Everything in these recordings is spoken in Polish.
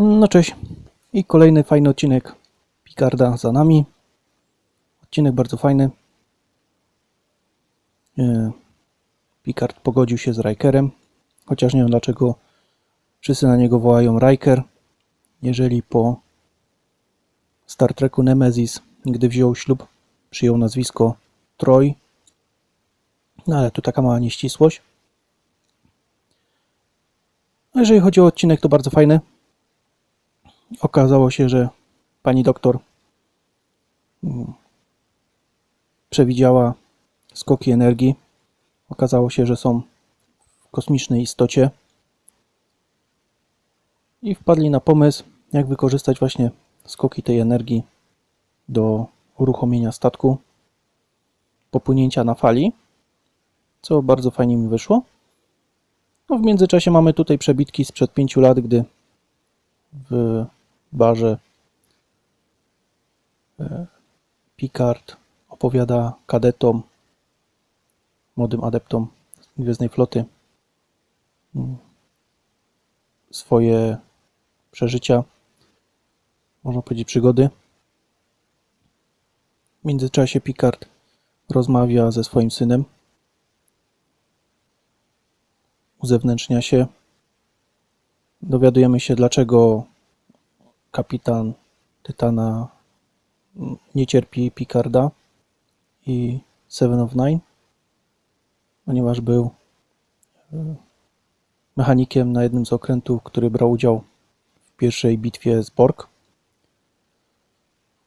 No cześć i kolejny fajny odcinek Picarda za nami. Odcinek bardzo fajny. E, Picard pogodził się z Rikerem, chociaż nie wiem dlaczego wszyscy na niego wołają Riker, jeżeli po Star Treku Nemesis, gdy wziął ślub, przyjął nazwisko Troy. No ale tu taka mała nieścisłość. A jeżeli chodzi o odcinek, to bardzo fajny. Okazało się, że pani doktor mm, przewidziała skoki energii. Okazało się, że są w kosmicznej istocie i wpadli na pomysł, jak wykorzystać właśnie skoki tej energii do uruchomienia statku, popłynięcia na fali, co bardzo fajnie mi wyszło. No w międzyczasie mamy tutaj przebitki sprzed pięciu lat, gdy w barze e, Picard opowiada kadetom, młodym adeptom Gwiezdnej Floty mm, swoje przeżycia, można powiedzieć przygody. W międzyczasie Picard rozmawia ze swoim synem, uzewnętrznia się. Dowiadujemy się, dlaczego kapitan Tytana nie cierpi Picarda i Seven of Nine, ponieważ był e, mechanikiem na jednym z okrętów, który brał udział w pierwszej bitwie z Borg,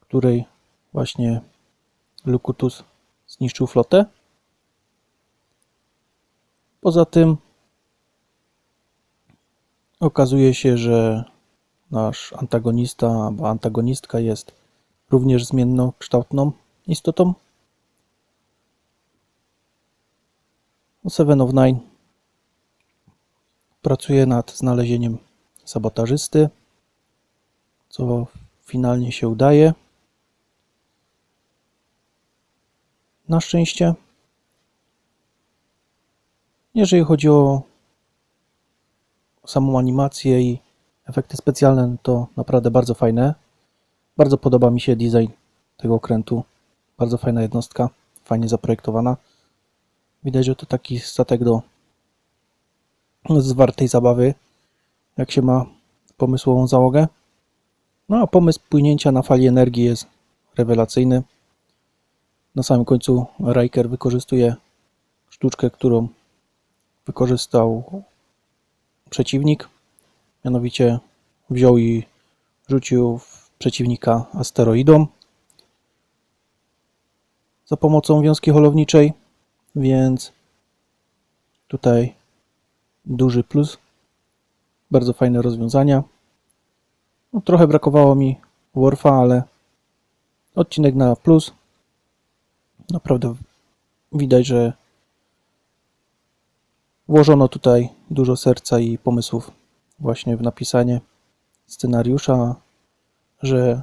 w której właśnie Lukutus zniszczył flotę. Poza tym okazuje się, że nasz antagonista albo antagonistka jest również zmiennokształtną istotą. Seven of Nine pracuje nad znalezieniem sabotażysty, co finalnie się udaje. Na szczęście. Jeżeli chodzi o samą animację i efekty specjalne, to naprawdę bardzo fajne. Bardzo podoba mi się design tego okrętu. Bardzo fajna jednostka, fajnie zaprojektowana. Widać, że to taki statek do zwartej zabawy, jak się ma pomysłową załogę. No a pomysł płynięcia na fali energii jest rewelacyjny. Na samym końcu Riker wykorzystuje sztuczkę, którą wykorzystał przeciwnik. Mianowicie wziął i rzucił w przeciwnika asteroidą za pomocą wiązki holowniczej, więc tutaj duży plus. Bardzo fajne rozwiązania. No, trochę brakowało mi Worfa, ale odcinek na plus. Naprawdę widać, że włożono tutaj dużo serca i pomysłów właśnie w napisanie scenariusza, że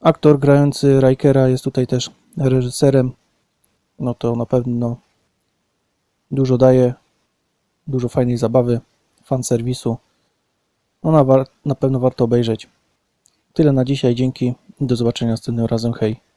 aktor grający Rikera jest tutaj też reżyserem, no to na pewno dużo daje, dużo fajnej zabawy, fanserwisu. No na, pewno warto obejrzeć. Tyle na dzisiaj, dzięki. Do zobaczenia następnym razem, hej.